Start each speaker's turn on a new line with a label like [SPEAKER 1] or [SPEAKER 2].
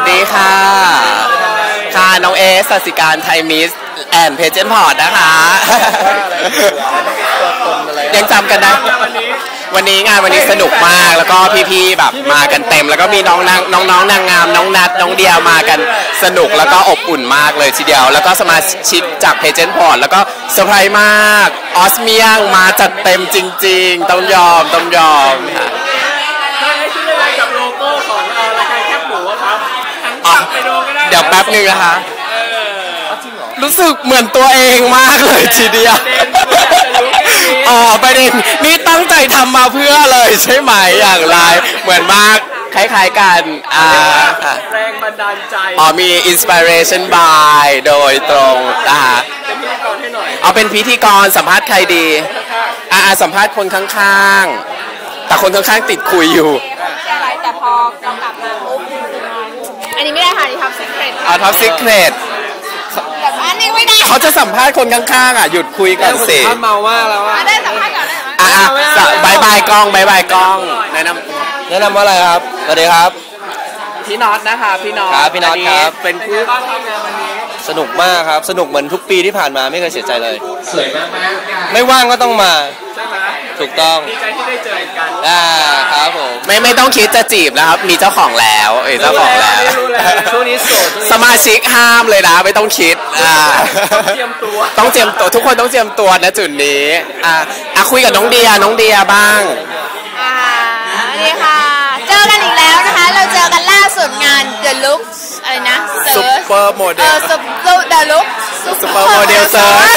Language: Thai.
[SPEAKER 1] สดีค่ะ ค่ะ น้องเอสสสิการไทยมิส แอนเพจเจนพอร์ตนะคะ ยังจำกันได้ วันนี้งานวันนี้สนุกมาก แล้วก็พี่ๆแบบมากันเต็ม แล้วก็มีน้องนางน้องน้องนางงาม น้องนัด น้องเดียวมากันสนุกแล้วก็อบอุ่นมากเลยทีเดียว แล้วก็สมาชิกจากเพจเจนพอร์ตแล้วก็เซอร์ไพรส์มาก ออสเมียงมาจัดเต็มจริง ๆ ต้องยอม ต้องยอมค่ะ
[SPEAKER 2] ไปดูก็ได้
[SPEAKER 1] เดี๋ยวแป๊บหนึงนะคะ
[SPEAKER 2] เออ
[SPEAKER 1] รู้สึกเหมือนตัวเองมากเลยทีเดียว อ๋อประเด็นนี่ตั้งใจทำมาเพื่อเลยใช่ไหมอย่างไร เหมือนมากคล้ายๆกัน อ่าค่ะ
[SPEAKER 2] แรงบันดาลใจ
[SPEAKER 1] อ๋อมี inspiration by โดยตรงนะคะ
[SPEAKER 2] เป็นพิธีกรให้หน่อย
[SPEAKER 1] เอาเป็นพิธีกรสัมภาษณ์ใครดีอ่าสัมภาษณ์คนข้างๆ แต่คนข้างๆติดคุยอยู่
[SPEAKER 3] อะไรแต่พอกลับมาปุ๊บ อันนี้ไม่ได้ค่ะนี่ท็อปซีเครต
[SPEAKER 1] เอาท็อปซิกเ e ต
[SPEAKER 3] แบบอันนี้ไม่ได้
[SPEAKER 1] เขาจะสัมภาษณ์คนข้างๆอะหยุดคุยก่อนสิ
[SPEAKER 2] ท่านเมามากแล้วอะ
[SPEAKER 3] อะได้สัมภาษณ์ก่อนได้ไหม
[SPEAKER 1] อะอะบายบายกล้องบายบายกล้องแนะนำ
[SPEAKER 4] แนะนำว่าอะไรครับสวัสดีครับ
[SPEAKER 1] พี่น็อตนะคะพี่น็อต
[SPEAKER 4] ครับพี่น็อตครับ
[SPEAKER 1] เป็นผู้
[SPEAKER 2] บ้านทำงานวันนี้
[SPEAKER 4] สนุกมากครับ สนุกเหมือนทุกปีที่ผ่านมาไม่เคยเสียใจเลย
[SPEAKER 1] สวยมากมาก
[SPEAKER 4] ไม่ว่างก็ต้องมา
[SPEAKER 2] ใช่ไหม
[SPEAKER 4] ถูกต้อง
[SPEAKER 2] ดีใจที่ได้เจอกัน
[SPEAKER 4] อ่าครับผม
[SPEAKER 1] ไม่ไม่ต้องคิดจะจีบนะครับ มีเจ้าของแล้วเอ้ยเจ้าของแล้ว
[SPEAKER 2] รู้แล้ว
[SPEAKER 4] ช่วงนี้โสดช่วงนี้
[SPEAKER 1] สมาชิกห้ามเลยนะ ไม่ต้องคิดอ่า
[SPEAKER 2] ต้องเตรียมตัว
[SPEAKER 1] ต้องเตรียมตัวทุกคนต้องเตรียมตัวนะจุดนี้อะอะคุยกับน้องเดียน้องเดียบ้าง
[SPEAKER 3] อ่านี่ค่ะ เจอกันอีกแล้วนะคะ เราเจอกันล่าสุดงาน The Looks อะไรนะ
[SPEAKER 1] ซุปเปอร์โมเด
[SPEAKER 3] เอ
[SPEAKER 1] ล
[SPEAKER 3] อ Super The Looks
[SPEAKER 1] Super Model Search